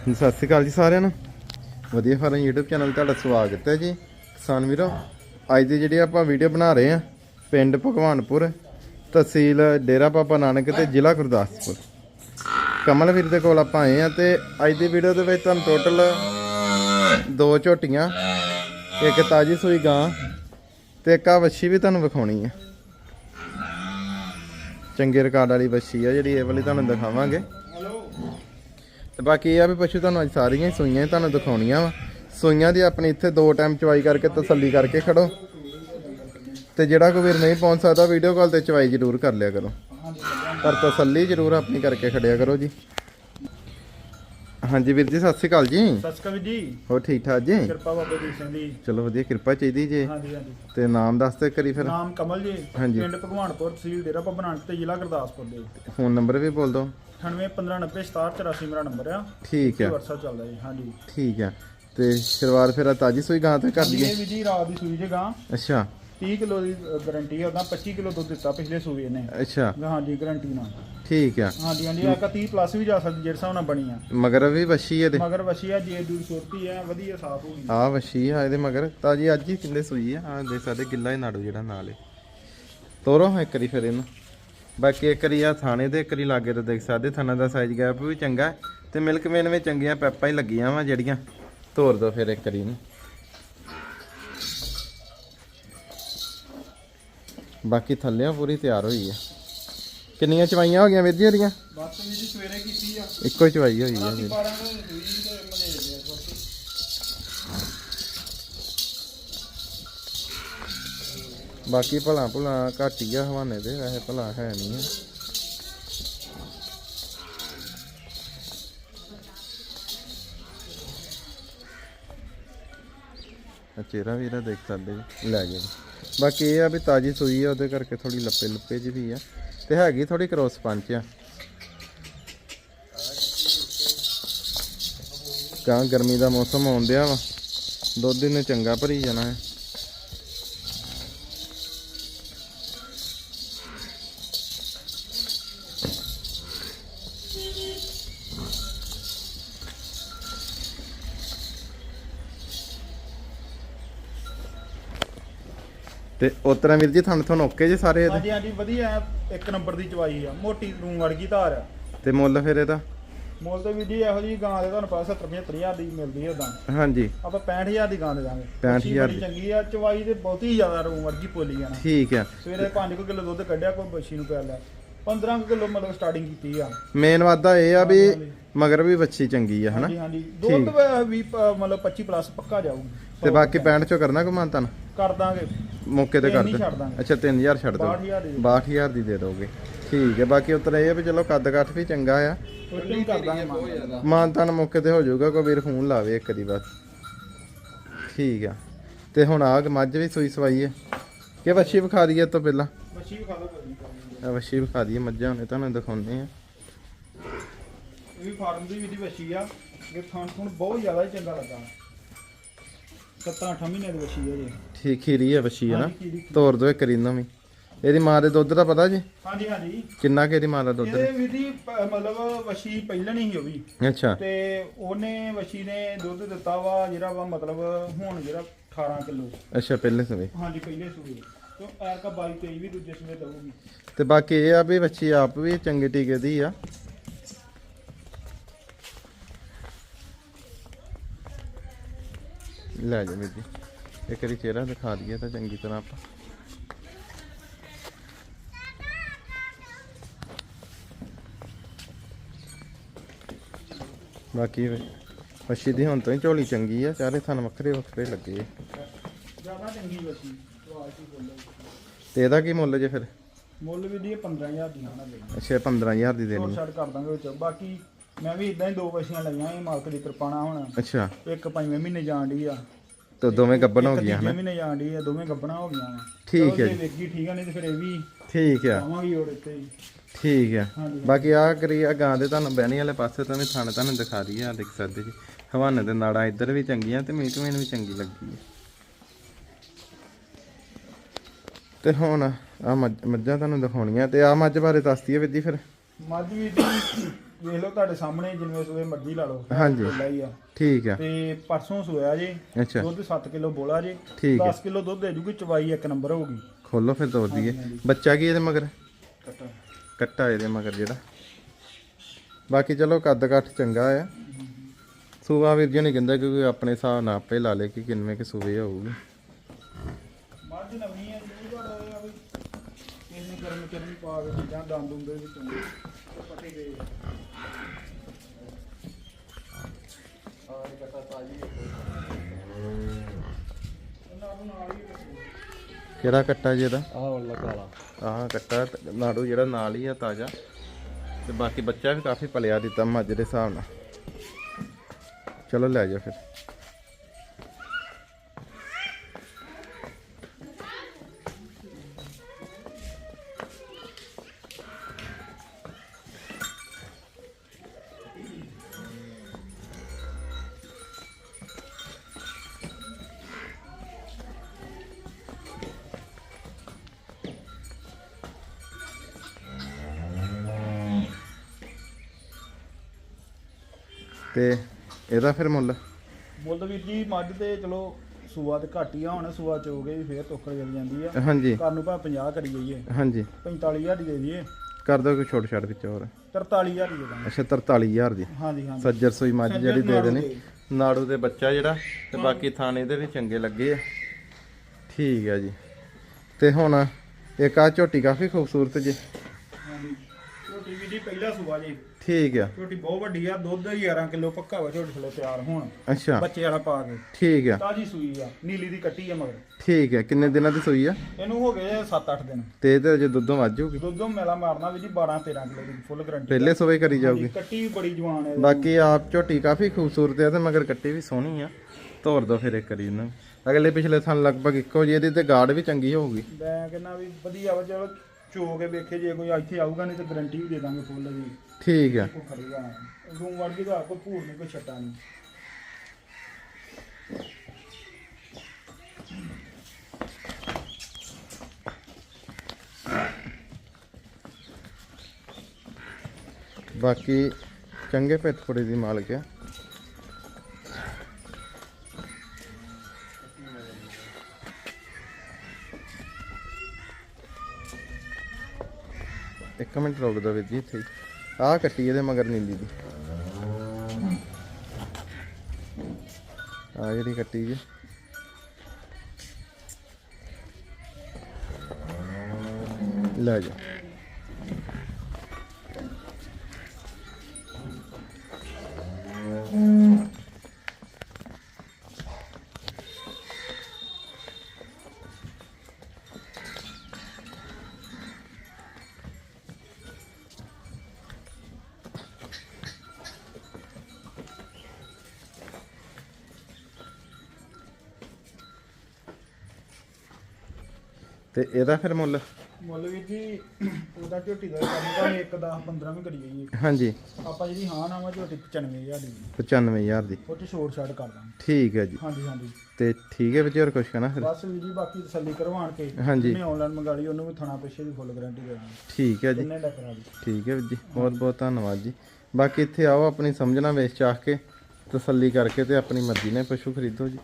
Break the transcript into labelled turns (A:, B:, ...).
A: ਸਤਿ ਸ਼੍ਰੀ ਅਕਾਲ ਜੀ ਸਾਰਿਆਂ ਨੂੰ। ਵਧੀਆ ਫਾਰਮ YouTube ਚੈਨਲ ਤੁਹਾਡਾ ਸਵਾਗਤ ਹੈ ਜੀ। ਕਿਸਾਨ ਵੀਰੋ, ਅੱਜ ਦੀ ਜਿਹੜੀ ਆਪਾਂ ਵੀਡੀਓ ਬਣਾ ਰਹੇ ਆ ਪਿੰਡ ਭਗਵਾਨਪੁਰ, ਤਹਿਸੀਲ ਡੇਰਾ ਬਾਬਾ ਨਾਨਕ ਤੇ ਜ਼ਿਲ੍ਹਾ ਗੁਰਦਾਸਪੁਰ। ਕਮਲ ਵੀਰ ਦੇ ਕੋਲ ਆਪਾਂ ਆਏ ਆ ਤੇ ਅੱਜ ਦੀ ਵੀਡੀਓ ਦੇ ਵਿੱਚ ਤੁਹਾਨੂੰ ਟੋਟਲ ਦੋ ਝੋਟੀਆਂ, ਇੱਕ ਤਾਜੀ ਸੂਈ ਗਾਂ ਤੇ ਇੱਕ ਆ ਵੱਛੀ ਵੀ ਤੁਹਾਨੂੰ ਵਿਖਾਉਣੀ ਆ। ਚੰਗੇ ਰਿਕਾਰਡ ਵਾਲੀ ਵੱਛੀ ਆ ਜਿਹੜੀ, ਇਹ ਵਾਲੀ ਤੁਹਾਨੂੰ ਦਿਖਾਵਾਂਗੇ। ਤੇ ਬਾਕੀ ਇਹ ਆ ਵੀ ਪਸ਼ੂ ਤੁਹਾਨੂੰ ਅੱਜ ਸਾਰੀਆਂ ਹੀ ਸੂਈਆਂ ਹੀ ਤੁਹਾਨੂੰ ਦਿਖਾਉਣੀਆਂ ਵਾ। ਸੂਈਆਂ ਦੀ ਆਪਣੀ ਇੱਥੇ ਦੋ ਟਾਈਮ ਚਵਾਈ ਕਰਕੇ ਤਸੱਲੀ ਕਰਕੇ ਖੜੋ। ਤੇ ਜਿਹੜਾ ਕੋਈ ਵੀਰ ਨਹੀਂ ਪਹੁੰਚ ਸਕਦਾ ਵੀਡੀਓ ਕਾਲ ਤੇ ਚਵਾਈ ਜ਼ਰੂਰ ਕਰ ਲਿਆ ਕਰੋ। ਪਰ ਤਸੱਲੀ ਜ਼ਰੂਰ ਆਪਣੀ ਕਰਕੇ ਖੜਿਆ ਕਰੋ ਜੀ। ਹਾਂਜੀ ਵੀਰ ਜੀ ਸਤਿ ਸ਼੍ਰੀ ਅਕਾਲ ਜੀ।
B: ਸਤਿ ਸ਼੍ਰੀ ਅਕਾਲ ਜੀ।
A: ਹੋਰ ਠੀਕ ਠਾਕ ਜੀ?
B: ਕਿਰਪਾ ਬਾਬਾ ਜੀ ਸਿੰਘ ਦੀ।
A: ਚਲੋ ਵਧੀਆ ਕਿਰਪਾ ਚਾਹੀਦੀ ਜੀ।
B: ਹਾਂਜੀ ਹਾਂਜੀ।
A: ਤੇ ਨਾਮ ਦੱਸ ਤੇ ਕਰੀ ਫਿਰ।
B: ਨਾਮ ਕਮਲ ਜੀ।
A: ਹਾਂਜੀ।
B: ਪਿੰਡ ਭਗਵਾਨਪੁਰ ਤਹਿਸੀਲ ਡੇਰਾ ਬਾਬਾ ਨਾਨਕ ਤੇ ਜ਼ਿਲ੍ਹਾ ਗੁਰਦਾਸਪੁਰ ਦੇ।
A: ਫੋਨ ਨੰਬਰ ਵੀ ਬੋਲ ਦਿਓ।
B: 9815906784 ਮੇਰਾ ਨੰਬਰ ਆ।
A: ਠੀਕ ਆ।
B: WhatsApp ਚੱਲਦਾ ਜੀ ਹਾਂਜੀ।
A: ਠੀਕ ਆ। ਤੇ ਸ਼ੁਰੂਆਤ ਫਿਰ ਤਾਜੀ ਸੂਈ ਗਾਂ ਤੇ ਕਰ
B: ਇਹ
A: ਲਈਏ
B: ਵੀ ਜੀ ਰਾਤ ਦੀ ਸੂਈ ਜੇ ਗਾਂ।
A: ਅੱਛਾ।
B: 30 ਕਿਲੋ ਦੀ ਗਾਰੰਟੀ ਹੈ ਉਹਦਾ 25 ਕਿਲੋ ਦੁੱਧ ਦਿੱਤਾ ਪਿਛਲੇ ਸੂਏ ਨੇ।
A: ਅੱਛਾ।
B: ਹਾਂਜੀ ਗਾਰੰਟੀ ਨਾਲ।
A: ਠੀਕ ਆ।
B: ਹਾਂਜੀ ਹਾਂਜੀ ਆ 30 ਪਲੱਸ ਵੀ ਜਾ ਸਕਦੀ ਜਿਹੜੇ ਹਿਸਾਬ ਨਾਲ ਬਣੀ ਆ।
A: ਮਗਰ ਵੀ ਵੱਛੀ ਇਹਦੇ?
B: ਮਗਰ ਵਸ਼ੀ ਆ ਜੇ ਦੂਰ ਛੋਟੀ ਆ ਵਧੀਆ ਸਾਫ਼ ਹੋ ਗਈ।
A: ਆ ਵੱਛੀ ਆ ਇਹਦੇ ਮਗਰ। ਤਾਜੀ ਅੱਜ ਹੀ ਕਿੰਨੇ ਸੂਈ ਆ? ਆ ਦੇਖ ਸਕਦੇ ਗਿੱਲਾ ਹੀ ਨਾੜੂ ਜਿਹੜਾ ਨਾਲ ਏ। ਤੋਰੋ ਹਾਂ ਇੱਕ ਵਾਰੀ ਫਿਰ ਇਹਨੂੰ। ਬਾਕੀ ਇੱਕ ਵਾਰੀ ਆ ਥਾਣੇ ਦੇ ਇੱਕ ਵਾਰੀ ਲਾਗੇ ਤੇ ਦੇਖ ਸਕਦੇ ਥਾਣਾ ਦਾ ਸਾਈਜ਼ ਗੈਪ ਵੀ ਚੰਗਾ। ਹੈ ਤੇ ਮਿਲਕ ਮੇਨ ਵਿੱਚ ਚੰਗੀਆਂ ਪੈਪਾਂ ਹੀ ਲੱਗੀਆਂ ਵਾ ਜਿਹੜੀਆਂ। ਤੋਰ ਦੋ ਫਿਰ ਇੱਕ ਵਾਰੀ ਇਹਨੂੰ। ਬਾਕੀ ਥੱਲਿਆਂ ਪੂਰੀ ਤਿਆਰ ਹੋਈ ਆ। ਕਿੰਨੀਆਂ ਚਵਾਈਆਂ ਹੋ ਗਈਆਂ ਵੀਰ ਜੀ ਇਹਦੀਆਂ
B: ਬਸ ਵੀ ਜੀ ਸਵੇਰੇ ਕੀਤੀ ਆ।
A: ਇੱਕੋ ਹੀ ਚਵਾਈ ਹੋਈ ਆ
B: ਰਾਤੀ
A: ਜੀ
B: 12 ਵਜੇ ਸੂਈ ਤੇ ਮਲੇ ਦੇ ਛੋਟੀ
A: ਬਾਕੀ ਭਲਾ ਭਲਾ ਘੱਟ ਹੀ ਆ ਹਵਾਨੇ ਦੇ ਵੈਸੇ ਭਲਾ ਹੈ ਨਹੀਂ ਆ। ਚਿਹਰਾ ਵੀ ਇਹਦਾ ਦੇਖ ਸਕਦੇ ਲੈ ਗਿਆ ਬਾਕੀ ਇਹ ਆ ਵੀ ਤਾਜੀ ਸੂਈ ਆ, ਉਹਦੇ ਕਰਕੇ ਥੋੜੀ ਲੱਪੇ ਲੱਪੇ ਜੀ ਵੀ ਆ। ਤੇ ਹੈਗੀ ਥੋੜੀ ਕ੍ਰੋਸ ਪੰਚ ਆ। ਕਾਂ ਗਰਮੀ ਦਾ ਮੌਸਮ ਆਉਣ ਵਾ। ਦੁੱਧ ਇਹਨੇ ਚੰਗਾ ਭਰੀ ਜਾਣਾ ਹੈ। ਤੇ ਉਤਰਾ ਵੀਰ ਜੀ ਤੁਹਾਨੂੰ ਤੁਹਾਨੂੰ ਓਕੇ ਜੀ ਸਾਰੇ ਇਹਦੇ?
B: ਹਾਂਜੀ ਹਾਂਜੀ ਵਧੀਆ ਐ, ਇੱਕ ਨੰਬਰ ਦੀ ਚਵਾਈ ਆ। ਮੋਟੀ ਰੂੰ ਵਰਗੀ ਧਾਰ ਆ।
A: ਤੇ ਮੁੱਲ ਫਿਰ ਇਹਦਾ?
B: ਮੁੱਲ ਤੇ ਵੀ ਜੀ ਇਹੋ ਜੀ ਗਾਂ ਦੇ ਤੁਹਾਨੂੰ ਪਤਾ 70 75000 ਦੀ ਮਿਲਦੀ ਹੈ ਉਦਾਂ
A: ਹਾਂਜੀ।
B: ਆਪਾਂ 65000 ਦੀ ਗਾਂ ਦੇ ਦਾਂਗੇ।
A: 65,000
B: ਬੜੀ ਚੰਗੀ ਆ। ਚਵਾਈ ਤੇ ਬਹੁਤੀ ਜ਼ਿਆਦਾ ਰੂੰ ਵਰਗੀ ਪੋਲੀ ਜਾਣਾ
A: ਠੀਕ ਆ।
B: ਸਵੇਰੇ 5 ਕਿਲੋ ਦੁੱਧ ਕੱਢਿਆ ਕੋਈ ਬੱਛੀ ਨੂੰ ਪਿਆ ਲਿਆ 15 ਕਿਲੋ ਮਤਲਬ ਸਟਾਰਟਿੰਗ ਕੀਤੀ ਆ।
A: ਮੇਨ ਵਾਦਾ ਇਹ ਆ ਵੀ ਮਗਰ ਵੀ ਵੱਛੀ ਚੰਗੀ ਆ ਹਨਾ?
B: ਹਾਂਜੀ ਹਾਂਜੀ। ਦੁੱਧ ਵੈ- ਪ- ਮਤਲਬ 25 ਪਲੱਸ ਪੱਕਾ ਜਾਊਗੀ
A: ਤੇ ਬਾਕੀ 65 ਚੋਂ ਕਰਨਾ ਕੋ ਮਾਨਤਨ?
B: ਕਰ ਦਾਂਗੇ।
A: ਮੌਕੇ ਤੇ
B: ਤਿੰਨ
A: ਕਰ
B: ਹੀ
A: ਦੇ
B: ਛੱਡ ਦਾਂਗੇ।
A: ਅੱਛਾ 3000 ਛੱਡ ਦੋ
B: 62000 ਦੀ
A: 62000 ਦੀ ਦੇ ਦੋਗੇ। ਠੀਕ ਹੈ ਬਾਕੀ ਉਤਰ ਇਹ ਆ ਵੀ ਚਲੋ ਕੱਦ ਕੱਠ ਵੀ ਚੰਗਾ ਆ।
B: ਉੱਤੇ ਹੀ ਕਰ ਦਾਂਗੇ ਮਾਨ
A: ਮਾਨਤਨ ਮੌਕੇ ਤੇ ਹੋ ਜਾਊਗਾ ਕੋਈ ਵੀਰ ਫੋਨ ਲਾਵੇ ਇੱਕ ਦੀ ਬਸ। ਠੀਕ ਆ। ਤੇ ਹੁਣ ਆ ਮੱਝ ਵੀ ਸੂਈ ਸਵਾਈ ਹੈ ਕਿ ਵੱਛੀ ਵਿਖਾ ਦਈਏ ਇਹ ਤੋਂ ਪਹਿਲਾਂ?
B: ਬੱਛੀ ਵੀ ਖਾ ਲਓ
A: ਆ ਵੱਛੀ ਵਿਖਾ ਦਈਏ ਮੱਝਾਂ ਹੁਣੇ ਤੁਹਾਨੂੰ ਦਿਖਾਉਂਦੇ ਆ
B: ਇਹ ਵੀ ਫਾਰਮ ਦੀ ਵੀ ਦੀ ਬੱਛੀ ਆ ਇਹ ਥਾਂ ਥੁਣ ਬਹੁਤ ਜ਼ਿਆਦਾ ਹੀ ਚੰਗਾ ਲੱਗਾ। 7-8 ਮਹੀਨੇ ਦੀ ਬੱਛੀ ਆ ਜੀ।
A: ਠੀਕ ਖੀਰੀ ਹੈ ਵੱਛੀ ਹੈ ਨਾ?
B: ਹਾਂਜੀ, ਖੀਰੀ।
A: ਤੋਰ ਦੋ ਇੱਕ ਰੀਨੋ ਵੀ ਇਹਦੀ ਮਾਂ ਦੇ ਦੁੱਧ ਦਾ ਪਤਾ ਜੀ?
B: ਹਾਂਜੀ ਹਾਂਜੀ।
A: ਕਿੰਨਾ ਕਿ ਇਹਦੀ ਮਾਂ ਦਾ ਦੁੱਧ
B: ਇਹਦੇ ਵਿਧੀ ਮਤਲਬ ਵਸ਼ੀ ਪਹਿਲਾਂ ਨਹੀਂ ਸੀ ਉਹ ਵੀ।
A: ਅੱਛਾ।
B: ਤੇ ਉਹਨੇ ਵਸ਼ੀ ਨੇ ਦੁੱਧ ਦਿੱਤਾ ਵਾ ਜਿਹੜਾ ਵਾ ਮਤਲਬ ਹੁਣ ਜਿਹੜਾ 18 ਕਿਲੋ।
A: ਅੱਛਾ ਪਹਿਲੇ ਸਵੇ
B: ਹਾਂਜੀ ਪਹਿਲੇ ਸੂਏ। ਤੇ ਐਰਕਾ 22 23 ਵੀ ਦੂਜੇ ਸੂਏ ਦਊਗੀ।
A: ਤੇ ਬਾਕੀ ਇਹ ਆ ਵੀ ਬੱਚੀ ਆਪ ਵੀ ਚੰਗੇ ਟੀਕੇ ਦੀ ਆ। ਲੈ ਜਾ ਜੀ ਇੱਕ ਵਾਰੀ ਚਿਹਰਾ ਦਿਖਾ ਦਈਏ ਤਾਂ ਚੰਗੀ ਤਰ੍ਹਾਂ ਆਪਾਂ। ਬਾਕੀ ਮੱਛੀ ਦੀ ਹੁਣ ਤੋਂ ਹੀ ਝੋਲੀ ਚੰਗੀ ਆ ਚਾਰੇ ਥਣ ਵੱਖਰੇ ਵੱਖਰੇ ਲੱਗੇ।
B: ਜ਼ਿਆਦਾ ਚੰਗੀ ਬੋਲੋ
A: ਤੇ ਇਹਦਾ ਕੀ ਮੁੱਲ ਜੇ ਫਿਰ?
B: ਮੁੱਲ ਵੀ ਦੀ 15000 ਦੀ ਆਣਾ ਦੇ
A: ਅੱਛਾ 15000 ਦੀ ਦੇਣੀ।
B: ਛੱਡ ਕਰ ਦਾਂਗੇ ਵਿੱਚ। ਬਾਕੀ ਮੈਂ ਵੀ ਇਦਾਂ ਹੀ ਦੋ ਵਸ਼ੀਆਂ ਲਈਆਂ ਇਹ ਮਾਲਕ ਦੀ ਕਿਰਪਾ ਨਾਲ ਹੁਣ।
A: ਅੱਛਾ।
B: ਇੱਕ ਪੰਜਵੇਂ ਮਹੀਨੇ ਜਾਣ ਡਈ ਆ।
A: ਤੇ ਦੋਵੇਂ ਗੱਬਨ ਹੋ ਗਈਆਂ ਹਨਾ?
B: ਮਹੀਨੇ ਜਾਣ ਡਈ ਆ ਦੋਵੇਂ ਗੱਬਣਾ ਹੋ ਗਈਆਂ
A: ਠੀਕ ਹੈ
B: ਜੇ। ਵੇਖੀ ਠੀਕ ਆ ਨਹੀਂ ਤੇ ਫਿਰ ਇਹ ਵੀ
A: ਠੀਕ ਆ।
B: ਆਵਾਂਗੇ ਹੋਰ ਇੱਥੇ ਹੀ।
A: ਠੀਕ ਆ। ਬਾਕੀ ਆ ਕਰੀ ਆ ਗਾਂ ਦੇ ਤੁਹਾਨੂੰ ਬਹਿਣੀ ਵਾਲੇ ਪਾਸੇ ਤਾਂ ਵੀ ਥਣ ਤੁਹਾਨੂੰ ਦਿਖਾ ਰਹੀ ਆ ਦੇਖ ਸਕਦੇ ਜੀ। ਹਵਾਨੇ ਦੇ ਨਾੜਾਂ ਇੱਧਰ ਵੀ ਚੰਗੀਆਂ ਤੇ ਮੀਟ ਮੀਨ ਵੀ ਚੰਗੀ ਲੱਗੀ ਹੈ ਤੇ ਹੁਣ ਆ ਮੱਝਾਂ ਤੁਹਾਨੂੰ ਦਿਖਾਉਣੀਆਂ ਤੇ ਆ ਮੱਝ ਬਾਰੇ ਦੱਸਦੀ ਹੈ ਜੀ ਫਿਰ।
B: ਮੱਝ ਵੀ ਵੇਖ ਲਓ ਤੁਹਾਡੇ ਸਾਹਮਣੇ ਜਿੰਨੇ ਸੂਏ ਮਰਜ਼ੀ ਲਾ ਲਓ
A: ਹਾਂਜੀ।
B: ਖੁੱਲਾ ਹੀ ਆ।
A: ਠੀਕ ਆ।
B: ਤੇ ਪਰਸੋਂ ਸੋਇਆ ਜੇ ਦੁੱਧ 7 ਕਿਲੋ ਬੋਲਾ ਜੇ
A: ਠੀਕ ਹੈ
B: 10 ਕਿਲੋ ਦੁੱਧ ਦੇ ਜੂਗੀ ਚਵਾਈ ਇੱਕ ਨੰਬਰ ਹੋਊਗੀ।
A: ਖੋਲੋ ਫਿਰ ਤੋਰ ਦਈਏ। ਬੱਚਾ ਕੀ ਇਹਦੇ ਮਗਰ?
B: ਕੱਟਾ।
A: ਕੱਟਾ ਇਹਦੇ ਮਗਰ ਜਿਹੜਾ। ਬਾਕੀ ਚਲੋ ਕੱਦ ਕੱਠ ਚੰਗਾ ਆ। ਸੂਆ ਵੀਰ ਜੀ ਨੇ ਕਹਿੰਦਾ ਕਿ ਆਪਣੇ ਹਿਸਾਬ ਨਾਲ ਆਪੇ ਲਾ ਲੇ ਕਿ ਕਿੰਨੇ ਕਿ ਸੂਏ ਹੋਊਗੀ।
B: ਮੱਝ ਨਵੀਂ ਹੈ ਜੀ ਤੁਹਾਡਾ ਇਹ ਆ ਵੀ ਚਰਮ ਪਾ ਕੇ ਚੀਜ਼ਾਂ ਦੰਦ ਦੁੰਦੇ ਵੀ ਚੰਗੇ। ਪੱਟੇ ਗਏ ਆ ਇਹ ਕੱਟਾ ਤਾਜੀ ਉਹਨਾਂ ਨੂੰ ਨਾਲ ਹੀ ਰੱਖੋ।
A: ਕਿਹੜਾ ਕੱਟਾ ਜੀ ਇਹਦਾ?
B: ਆਹ ਵਾਲਾ। ਕਾਲਾ
A: ਆਹ ਕੱਟਾ ਨਾੜੂ ਜਿਹੜਾ ਨਾਲ ਹੀ ਆ ਤਾਜ਼ਾ। ਤੇ ਬਾਕੀ ਬੱਚਾ ਵੀ ਕਾਫੀ ਪਲਿਆ ਦਿੱਤਾ ਮੱਝ ਦੇ ਹਿਸਾਬ ਨਾਲ। ਚਲੋ ਲੈ ਜਾ ਫਿਰ। ਤੇ ਇਹਦਾ ਫਿਰ ਮੁੱਲ?
B: ਮੁੱਲ ਵੀਰ ਜੀ ਮੱਝ ਤੇ ਚਲੋ ਸੂਆ ਤੇ ਘੱਟ ਹੀ ਆ ਹੁਣ ਸੂਆ ਚੋ ਗਈ ਫੇਰ ਟੋਕਰ ਜਲ ਜਾਂਦੀ ਆ।
A: ਹਾਂਜੀ।
B: ਘਰ ਨੂੰ ਭਾਵੇਂ 50 ਕਰੀ ਜਾਈਏ।
A: ਹਾਂਜੀ।
B: 45000 ਦੀ ਦੇ ਦਈਏ।
A: ਕਰ ਦੋ ਕੋਈ ਛੋਟ ਛਾੜ ਵਿੱਚ ਹੋਰ।
B: 43000 ਦੀ ਦੇ
A: ਅੱਛਾ 43000 ਦੀ।
B: ਹਾਂਜੀ ਹਾਂਜੀ।
A: ਸੱਜਰ ਸੋਈ ਮੱਝ ਜਿਹੜੀ ਦੇ ਦੇਣੀ। ਨਾੜੂ ਦੇ ਬੱਚਾ ਜਿਹੜਾ ਤੇ ਬਾਕੀ ਥਾਣੇ ਦੇ ਵੀ ਚੰਗੇ ਲੱਗੇ ਆ। ਠੀਕ ਆ ਜੀ। ਤੇ ਹੁਣ ਇੱਕ ਆ ਝੋਟੀ ਕਾਫੀ ਖੂਬਸੂਰਤ ਜੀ।
B: ਹਾਂਜੀ। ਝੋਟੀ ਵੀ ਜੀ ਪਹਿਲਾ ਸੂਆ ਜੀ।
A: ਠੀਕ ਆ।
B: ਝੋਟੀ ਬਹੁਤ ਵੱਡੀ ਆ ਦੁੱਧ 11 ਕਿਲੋ ਪੱਕਾ ਵਾ ਝੋਟੀ ਥਲੇ ਤਿਆਰ ਹੋਣ।
A: ਅੱਛਾ।
B: ਬੱਚੇ ਵਾਲਾ ਪਾ ਕੇ।
A: ਠੀਕ ਆ।
B: ਤਾਜੀ ਸੂਈ ਆ ਨੀਲੀ ਦੀ ਕੱਟੀ ਆ ਮਗਰ।
A: ਠੀਕ ਆ ਕਿੰਨੇ ਦਿਨਾਂ ਦੀ ਸੂਈ ਆ?
B: ਇਹਨੂੰ ਹੋ ਗਏ 7-8 ਦਿਨ।
A: ਤੇ ਇਹਦੇ ਅਜੇ ਦੁੱਧੋਂ ਵਾਜੂਗੀ
B: ਦੁੱਧੋਂ ਮੇਲਾ ਮਾਰਨਾ ਵੀ ਜੀ 12-13 ਕਿਲੋ ਦੀ ਫੁੱਲ ਗਰੰਟੀ
A: ਪਹਿਲੇ ਸੋਵੇ ਕਰੀ ਜਾਊਗੀ।
B: ਕੱਟੀ ਵੀ ਬੜੀ ਜਵਾਨ ਹੈ
A: ਬਾਕੀ ਆਪ ਝੋਟੀ ਕਾਫੀ ਖੂਬਸੂਰਤ ਹੈ ਤੇ ਮਗਰ ਕੱਟੀ ਵੀ ਸੋਹਣੀ ਆ। ਤੋਰ ਦੋ ਫਿਰ ਇੱਕ ਇਹਨਾਂ। ਨੂੰ। ਅਗਲੇ ਪਿਛਲੇ ਥਣ ਲਗਭਗ ਇੱਕੋ ਜਿਹੀ ਇਹਦੀ ਤੇ ਗਾਰਡ ਵੀ ਚੰਗੀ ਹੋਊਗੀ।
B: ਮੈਂ ਕਹਿੰਦਾ ਵੀ ਵਧੀਆ ਵਾ ਚਲੋ ਚੋ ਕੇ ਵੇਖੇ ਜੇ ਕੋਈ ਇੱਥੇ ਆਊਗਾ ਨਹੀਂ ਤੇ ਗਰੰਟੀ ਵੀ ਦੇ ਦਾਂਗੇ ਫੁੱਲ ਦੀ
A: ਠੀਕ ਆ।
B: ਖੜੂਗਾ ਰੂਮ ਵੜ ਕੇ ਤਾਂ ਕੋਈ ਭੂਰ ਨਹੀਂ ਕੋਈ ਛੱਟਾ ਨਹੀਂ।
A: ਬਾਕੀ ਚੰਗੇ ਪਿੱਠਪੁੜੇ ਦੀ ਮਾਲਕ ਆ। ਇੱਕ ਮਿੰਟ ਰੁਕ ਦੋ ਵੀਰ ਜੀ ਇੱਥੇ ਆਹ ਕੱਟੀ ਇਹਦੇ ਮਗਰ ਨੀਲੀ ਦੀ। ਆ ਜਿਹੜੀ ਕੱਟੀ ਜੀ। ਲੈ ਜਾ ਤੇ ਇਹਦਾ ਫਿਰ ਮੁੱਲ?
B: ਮੁੱਲ ਵੀ ਜੀ ਉਹਦਾ ਝੋਟੀ ਦਾ ਕੰਮ ਤਾਂ 1 10 15 ਵੀ ਕਰੀ ਜਾਈਏ
A: ਹਾਂਜੀ।
B: ਆਪਾਂ ਜਿਹੜੀ ਹਾਂ ਨਾ ਵਾ ਝੋਟੀ 95000 ਦੀ।
A: 95000 ਦੀ।
B: ਉਹ ਚ ਛੋਟ ਛਾੜ ਕਰ ਦਾਂਗੇ।
A: ਠੀਕ ਹੈ ਜੀ।
B: ਹਾਂਜੀ ਹਾਂਜੀ।
A: ਤੇ ਠੀਕ ਹੈ ਵਿਚਾਰ ਕੁਛ ਕਹਿਣਾ ਫਿਰ?
B: ਬਸ ਜੀ ਬਾਕੀ ਤਸੱਲੀ ਕਰਵਾਣ ਕੇ
A: ਹਾਂਜੀ।
B: ਮੈਂ ਆਨਲਾਈਨ ਮੰਗਾ ਲਈ ਉਹਨੂੰ ਵੀ ਥਣਾ ਪਿੱਛੇ ਦੀ ਫੁੱਲ ਗਾਰੰਟੀ ਦੇ ਦਾਂਗੇ।
A: ਠੀਕ ਹੈ ਜੀ।
B: ਕਿੰਨੇ ਦਾ ਕਰਾ ਦੀ
A: ਠੀਕ ਹੈ ਵੀਰ ਜੀ। ਬਹੁਤ ਬਹੁਤ ਧੰਨਵਾਦ ਜੀ। ਬਾਕੀ ਇੱਥੇ ਆਓ ਆਪਣੀ ਸਮਝਣਾ ਵੇਚ ਚਾਹ ਕੇ ਤਸੱਲੀ ਕਰਕੇ ਤੇ ਆਪਣੀ ਮਰਜ਼ੀ ਨਾਲ ਪਸ਼ੂ ਖਰੀਦੋ ਜੀ।